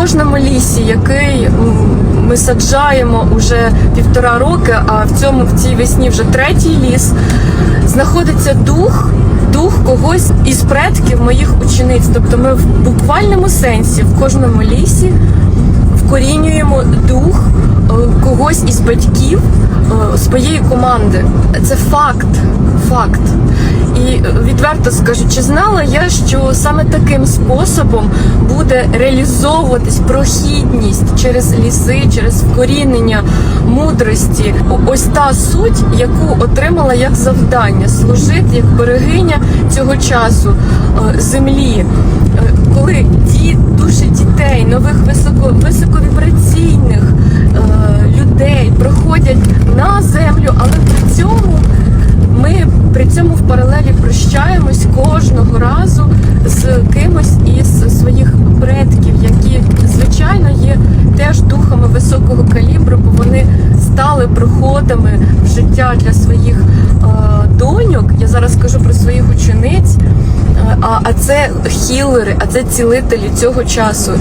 кожному лісі, який ми саджаємо уже півтора роки, а в цьому в цій весні вже третій ліс, знаходиться дух. Дух когось із предків моїх учениць. Тобто ми в буквальному сенсі в кожному лісі вкорінюємо дух е, когось із батьків е, своєї команди. Це факт. Факт. І е, відверто скажу, чи знала я, що саме таким способом буде реалізовуватись прохідність через ліси, через вкорінення мудрості. Ось та суть, яку отримала як завдання служити як берегиня цього часу е, землі. Е, Коли душі дітей, нових високо, високовібраційних цьому в паралелі прощаємось кожного разу з кимось із своїх предків, які звичайно є теж духами високого калібру, бо вони стали проходами в життя для своїх е, доньок. Я зараз кажу про своїх учениць. А, а це хілери, а це цілителі цього часу.